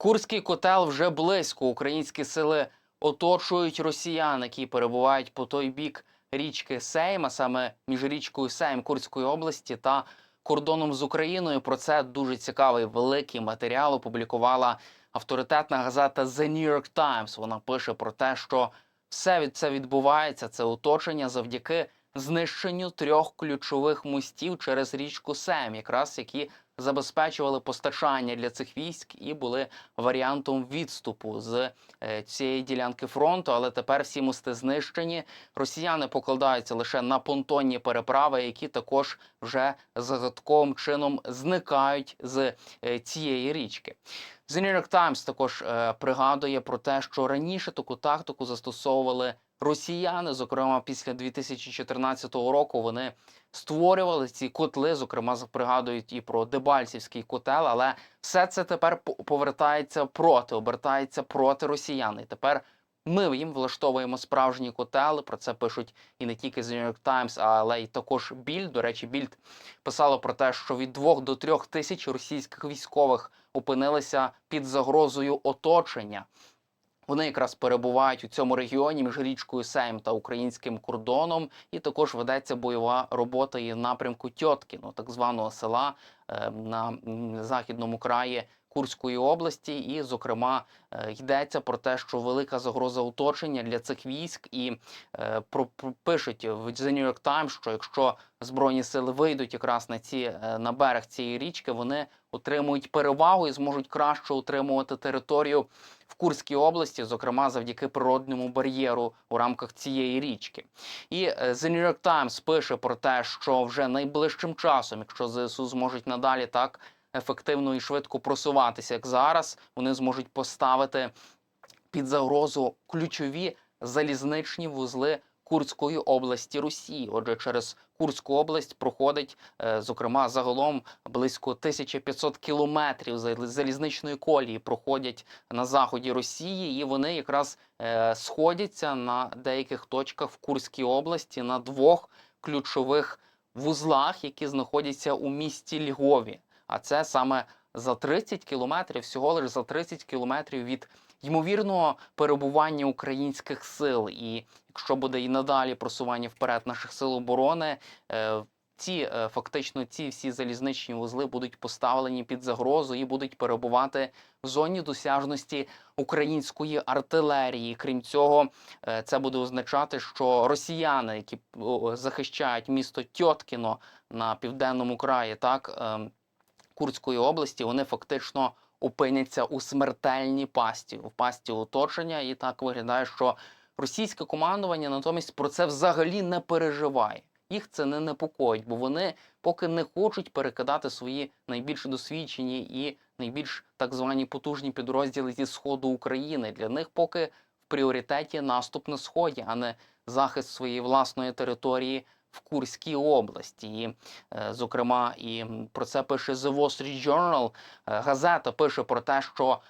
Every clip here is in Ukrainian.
Курський котел вже близько. Українські сили оточують росіян, які перебувають по той бік річки Сейм, а саме між річкою Сейм Курської області та кордоном з Україною. Про це дуже цікавий великий матеріал опублікувала авторитетна газета The New York Times. Вона пише про те, що все від це відбувається. Це оточення завдяки знищенню трьох ключових мостів через річку Сем, якраз які забезпечували постачання для цих військ і були варіантом відступу з е, цієї ділянки фронту. Але тепер всі мости знищені. Росіяни покладаються лише на понтонні переправи, які також вже загадковим чином зникають з е, цієї річки. The New York Times також е, пригадує про те, що раніше таку тактику застосовували росіяни. Зокрема, після 2014 року вони створювали ці котли. Зокрема, пригадують і про Дебальцівський котел, але все це тепер по- повертається проти, обертається проти росіян. І тепер ми їм влаштовуємо справжні котели. Про це пишуть і не тільки з New York Times, але й також Більд. До речі, Більд писало про те, що від 2 до 3 тисяч російських військових опинилися під загрозою оточення. Вони якраз перебувають у цьому регіоні між річкою Сейм та українським кордоном, і також ведеться бойова робота і в напрямку Тьоткіно, так званого села е, на західному краї Курської області. І, зокрема, е, йдеться про те, що велика загроза оточення для цих військ, і е, про, про- пишуть в The New York Times, що якщо збройні сили вийдуть якраз на ці е, на берег цієї річки, вони отримують перевагу і зможуть краще утримувати територію в Курській області, зокрема завдяки природному бар'єру у рамках цієї річки. І е, The New York Times пише про те, що вже найближчим часом, якщо ЗСУ зможуть надалі так ефективно і швидко просуватися, як зараз, вони зможуть поставити під загрозу ключові залізничні вузли Курської області Росії. Отже, через Курську область проходить, е, зокрема, загалом близько 1500 кілометрів залізничної колії проходять на заході Росії, і вони якраз е, сходяться на деяких точках в Курській області на двох ключових вузлах, які знаходяться у місті Львові. А це саме за 30 кілометрів, всього лише за 30 кілометрів від ймовірного перебування українських сил. І якщо буде і надалі просування вперед наших сил оборони, е, ці е, фактично ці всі залізничні вузли будуть поставлені під загрозу і будуть перебувати в зоні досяжності української артилерії. Крім цього, е, це буде означати, що росіяни, які захищають місто Тьоткіно на південному краї, так ем, Курської області, вони фактично опиняться у смертельній пасті, у пасті оточення, і так виглядає, що російське командування натомість про це взагалі не переживає. Їх це не непокоїть, бо вони поки не хочуть перекидати свої найбільш досвідчені і найбільш так звані потужні підрозділи зі сходу України. Для них поки в пріоритеті наступ на сході, а не захист своєї власної території в Курській області. І, е, зокрема, і про це пише The Wall Street Journal. Е, Газета пише про те, що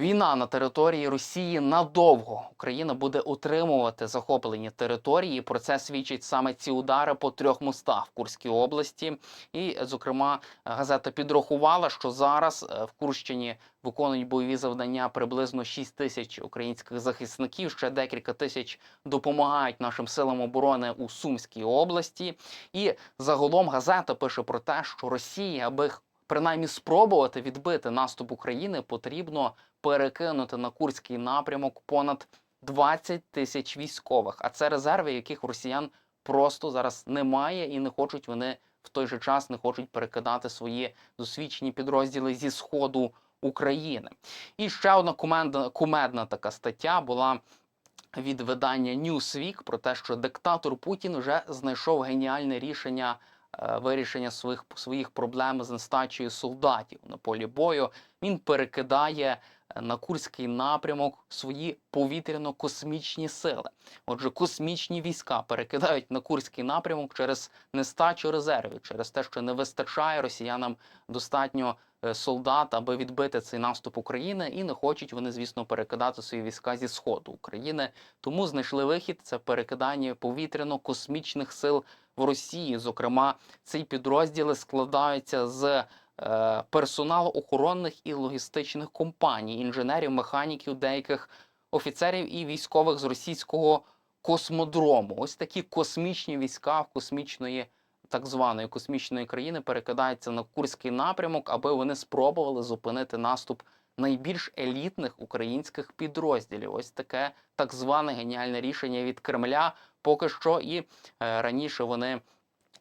війна на території Росії надовго Україна буде утримувати захоплені території. Про це свідчать саме ці удари по трьох мостах в Курській області. І, зокрема, газета підрахувала, що зараз е, в Курщині виконують бойові завдання приблизно 6 тисяч українських захисників. Ще декілька тисяч допомагають нашим силам оборони у Сумській області. І загалом газета пише про те, що Росія, аби принаймні спробувати відбити наступ України, потрібно перекинути на Курський напрямок понад 20 тисяч військових. А це резерви, яких росіян просто зараз немає, і не хочуть вони в той же час не хочуть перекидати свої досвідчені підрозділи зі сходу України. І ще одна кумедна, кумедна така стаття була від видання Newsweek про те, що диктатор Путін вже знайшов геніальне рішення вирішення своїх своїх проблем з нестачею солдатів на полі бою. Він перекидає е, на Курський напрямок свої повітряно-космічні сили. Отже, космічні війська перекидають на Курський напрямок через нестачу резервів, через те, що не вистачає росіянам достатньо е, солдат, аби відбити цей наступ України, і не хочуть вони, звісно, перекидати свої війська зі сходу України. Тому знайшли вихід це перекидання повітряно-космічних сил в Росії. Зокрема, ці підрозділи складаються з е, персоналу охоронних і логістичних компаній, інженерів, механіків, деяких офіцерів і військових з російського космодрому. Ось такі космічні війська в космічної. Так званої космічної країни перекидаються на Курський напрямок, аби вони спробували зупинити наступ найбільш елітних українських підрозділів. Ось таке так зване геніальне рішення від Кремля. Поки що і е, раніше вони,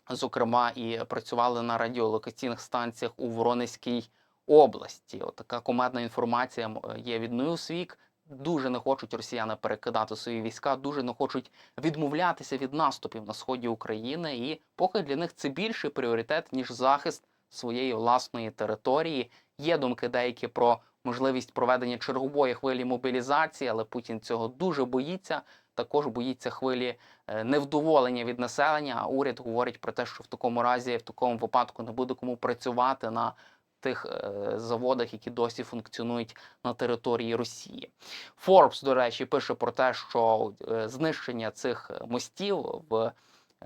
зокрема, і працювали на радіолокаційних станціях у Воронезькій області. От така командна інформація є від Newsweek. Дуже не хочуть росіяни перекидати свої війська, дуже не хочуть відмовлятися від наступів на сході України. І поки для них це більший пріоритет ніж захист своєї власної території. Є думки деякі про можливість проведення чергової хвилі мобілізації, але Путін цього дуже боїться. Також боїться хвилі е, невдоволення від населення. А уряд говорить про те, що в такому разі, в такому випадку, не буде кому працювати на тих е, заводах, які досі функціонують на території Росії. Forbes, до речі, пише про те, що е, знищення цих мостів в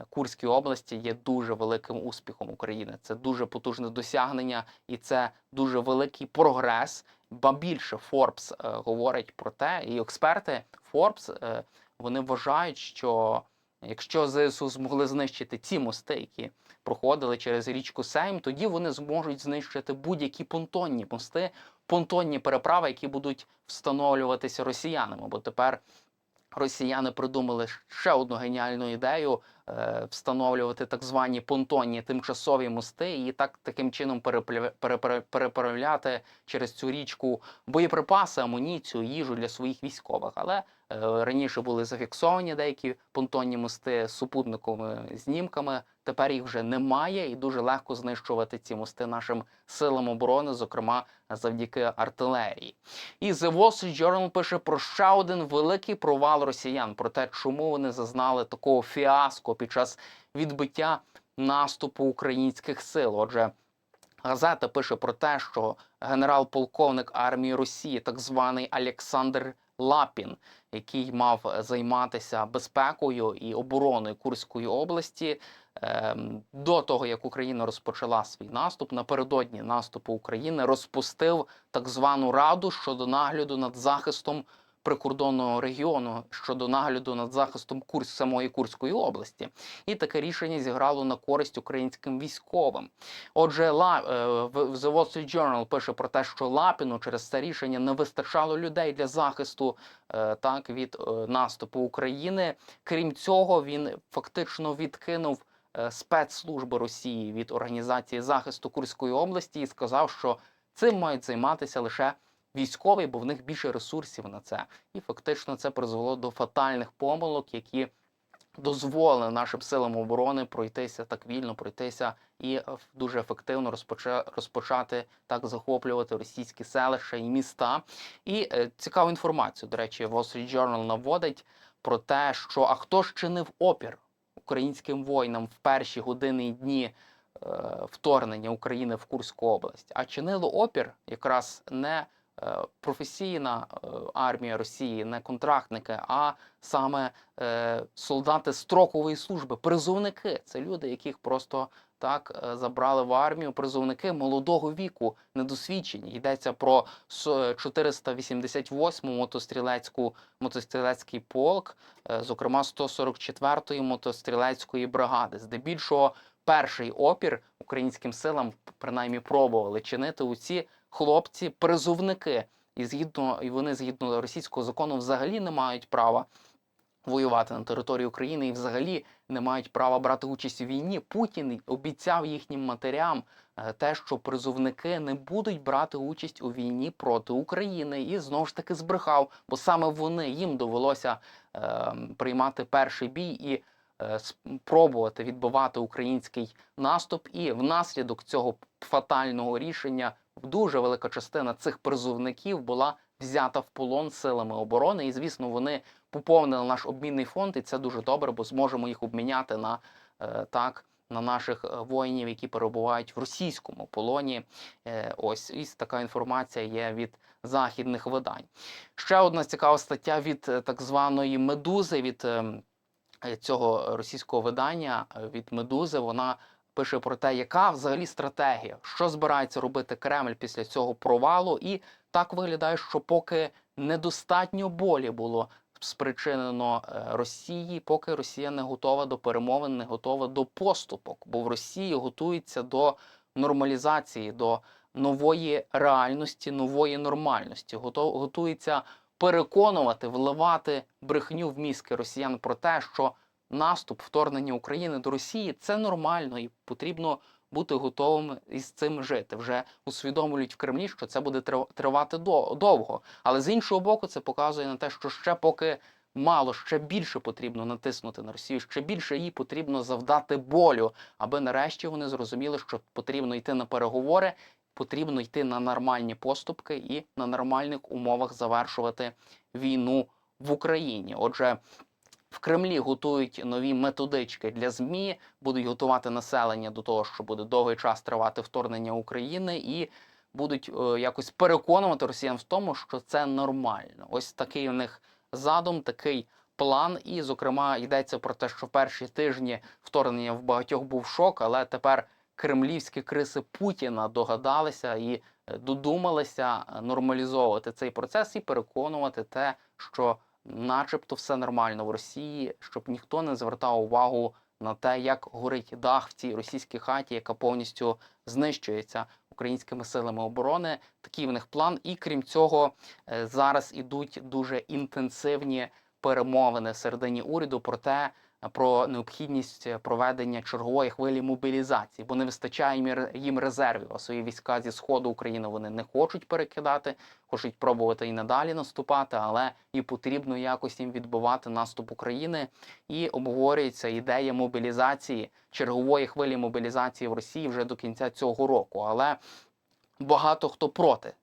Курській області є дуже великим успіхом України. Це дуже потужне досягнення, і це дуже великий прогрес. Ба більше Forbes е, говорить про те, і експерти Forbes е, вони вважають, що якщо ЗСУ змогли знищити ці мости, які проходили через річку Сейм, тоді вони зможуть знищити будь-які понтонні мости, понтонні переправи, які будуть встановлюватися росіянами. Бо тепер росіяни придумали ще одну геніальну ідею встановлювати так звані понтонні тимчасові мости, і так таким чином переправляти через цю річку боєприпаси, амуніцію, їжу для своїх військових. Але е, раніше були зафіксовані деякі понтонні мости з супутниковими знімками. Тепер їх вже немає, і дуже легко знищувати ці мости нашим силам оборони, зокрема завдяки артилерії. І The Wall Street Journal пише про ще один великий провал росіян, про те, чому вони зазнали такого фіаско під час відбиття наступу українських сил. Отже, газета пише про те, що генерал-полковник армії Росії, так званий Олександр Лапін, який мав займатися безпекою і обороною Курської області. ем, До того як Україна розпочала свій наступ, напередодні наступу України розпустив так звану раду щодо нагляду над захистом прикордонного регіону щодо нагляду над захистом Курс самої Курської області, і таке рішення зіграло на користь українським військовим. Отже, е, в The Wall Street Journal пише про те, що Лапіну через це рішення не вистачало людей для захисту е, так від е, наступу України. Крім цього, він фактично відкинув спецслужби Росії від організації захисту Курської області і сказав, що цим мають займатися лише військові, бо в них більше ресурсів на це. І фактично це призвело до фатальних помилок, які дозволили нашим силам оборони пройтися так вільно, пройтися і е, дуже ефективно розпоча- розпочати так захоплювати російські селища і міста. І е, цікаву інформацію, до речі, Wall Street Journal наводить про те, що а хто ж чинив опір українським воїнам в перші години і дні е, вторгнення України в Курську область, а чинило опір якраз не професійна е, армія Росії, не контрактники, а саме е, солдати строкової служби, призовники. Це люди, яких просто так е, забрали в армію. Призовники молодого віку, недосвідчені. Йдеться про с- 488 мотострілецьку мотострілецький полк, е, зокрема 144-ї мотострілецької бригади. Здебільшого перший опір українським силам принаймні пробували чинити у ці хлопці призовники. І згідно і вони згідно російського закону взагалі не мають права воювати на території України і взагалі не мають права брати участь у війні. Путін обіцяв їхнім матерям е, те, що призовники не будуть брати участь у війні проти України, і знову ж таки збрехав, бо саме вони їм довелося е, приймати перший бій і е, спробувати відбивати український наступ. І внаслідок цього фатального рішення дуже велика частина цих призовників була взята в полон силами оборони. І звісно, вони поповнили наш обмінний фонд, і це дуже добре, бо зможемо їх обміняти на е, так. На наших е, воїнів, які перебувають в російському полоні, Е, ось і така інформація є від західних видань. Ще одна цікава стаття від так званої медузи від ем, цього російського видання від медузи. Вона пише про те, яка взагалі стратегія, що збирається робити Кремль після цього провалу, і так виглядає, що поки недостатньо болі було спричинено е, Росії, поки Росія не готова до перемовин, не готова до поступок, бо в Росії готується до нормалізації, до нової реальності, нової нормальності. Готується переконувати, вливати брехню в мізки росіян про те, що наступ, вторгнення України до Росії це нормально і потрібно бути готовим із цим жити. Вже усвідомлюють в Кремлі, що це буде тривати довго. Але з іншого боку, це показує на те, що ще поки мало, ще більше потрібно натиснути на Росію, ще більше їй потрібно завдати болю, аби нарешті вони зрозуміли, що потрібно йти на переговори, потрібно йти на нормальні поступки і на нормальних умовах завершувати війну в Україні. Отже. В Кремлі готують нові методички для ЗМІ, будуть готувати населення до того, що буде довгий час тривати вторгнення України, і будуть е, якось переконувати росіян в тому, що це нормально. Ось такий у них задум, такий план. І, зокрема, йдеться про те, що перші тижні вторгнення в багатьох був шок, але тепер кремлівські криси Путіна догадалися і е, додумалися е, нормалізовувати цей процес і переконувати те, що начебто все нормально в Росії, щоб ніхто не звертав увагу на те, як горить дах в цій російській хаті, яка повністю знищується українськими силами оборони. Такий в них план. І крім цього, е, зараз ідуть дуже інтенсивні перемовини всередині уряду про те. Про необхідність проведення чергової хвилі мобілізації, бо не вистачає їм резервів. А свої війська зі сходу України вони не хочуть перекидати, хочуть пробувати і надалі наступати, але і потрібно якось їм відбивати наступ України. І обговорюється ідея мобілізації чергової хвилі мобілізації в Росії вже до кінця цього року. Але багато хто проти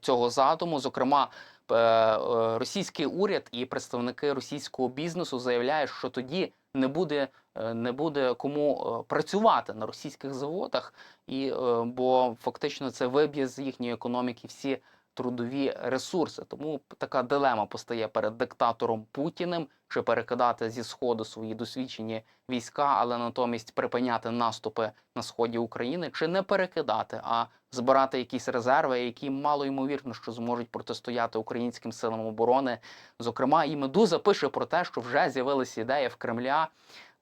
цього задуму, зокрема. Е, Російський уряд і представники російського бізнесу заявляють, що тоді не буде, е, не буде кому е, працювати на російських заводах, і бо фактично це виб'є з їхньої економіки всі трудові ресурси. Тому така дилема постає перед диктатором Путіним чи перекидати зі сходу свої досвідчені війська, але натомість припиняти наступи на сході України, чи не перекидати, а збирати якісь резерви, які мало ймовірно, що зможуть протистояти українським силам оборони. Зокрема, і Медуза пише про те, що вже з'явилася ідея в Кремля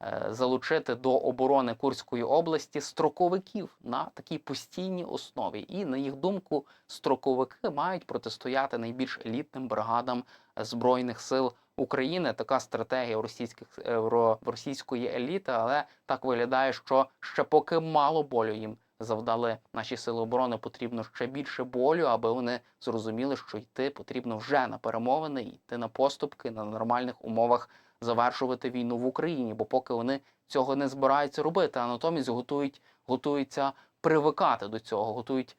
е, залучити до оборони Курської області строковиків на такій постійній основі. І на їх думку, строковики мають протистояти найбільш елітним бригадам збройних сил України. Така стратегія російських е, російської еліти, але так виглядає, що ще поки мало болю їм завдали наші сили оборони. Потрібно ще більше болю, аби вони зрозуміли, що йти потрібно вже на перемовини, йти на поступки на нормальних умовах завершувати війну в Україні, бо поки вони цього не збираються робити, а натомість готують, готуються привикати до цього, готують.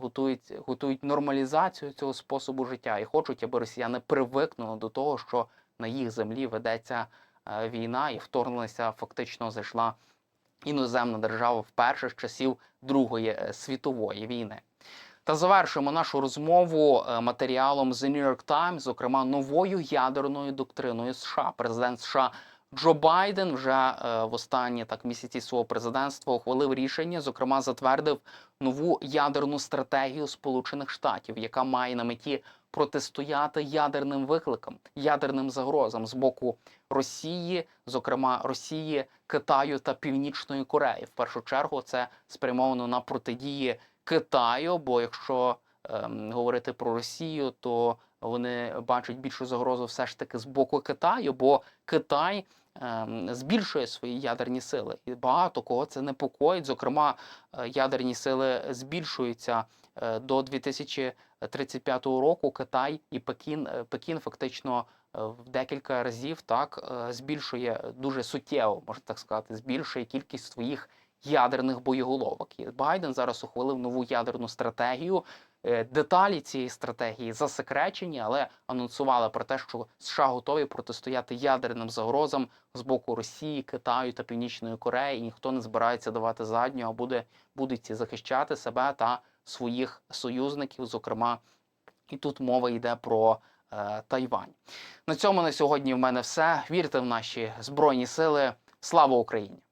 Готують, готують нормалізацію цього способу життя і хочуть, аби росіяни привикнули до того, що на їх землі ведеться е, війна і вторгнулася, фактично зайшла іноземна держава вперше з часів Другої е, світової війни. Та завершуємо нашу розмову е, матеріалом The New York Times, зокрема новою ядерною доктриною США. Президент США Джо Байден вже е, в останні так місяці свого президентства ухвалив рішення, зокрема затвердив нову ядерну стратегію Сполучених Штатів, яка має на меті протистояти ядерним викликам, ядерним загрозам з боку Росії, зокрема Росії, Китаю та Північної Кореї. В першу чергу це спрямовано на протидії Китаю. Бо якщо ем, говорити про Росію, то вони бачать більшу загрозу все ж таки з боку Китаю, бо Китай збільшує свої ядерні сили, і багато кого це непокоїть. Зокрема, е, ядерні сили збільшуються е, до 2035 року. Китай і Пекін, е, Пекін фактично в декілька разів так збільшує дуже суттєво, можна так сказати, збільшує кількість своїх ядерних боєголовок. І Байден зараз ухвалив нову ядерну стратегію. Е, Деталі цієї стратегії засекречені, але анонсували про те, що США готові протистояти ядерним загрозам з боку Росії, Китаю та Північної Кореї. І ніхто не збирається давати задню, а буде будуть захищати себе та своїх союзників. Зокрема, і тут мова йде про е, Тайвань. На цьому на сьогодні в мене все. Вірте в наші збройні сили. Слава Україні!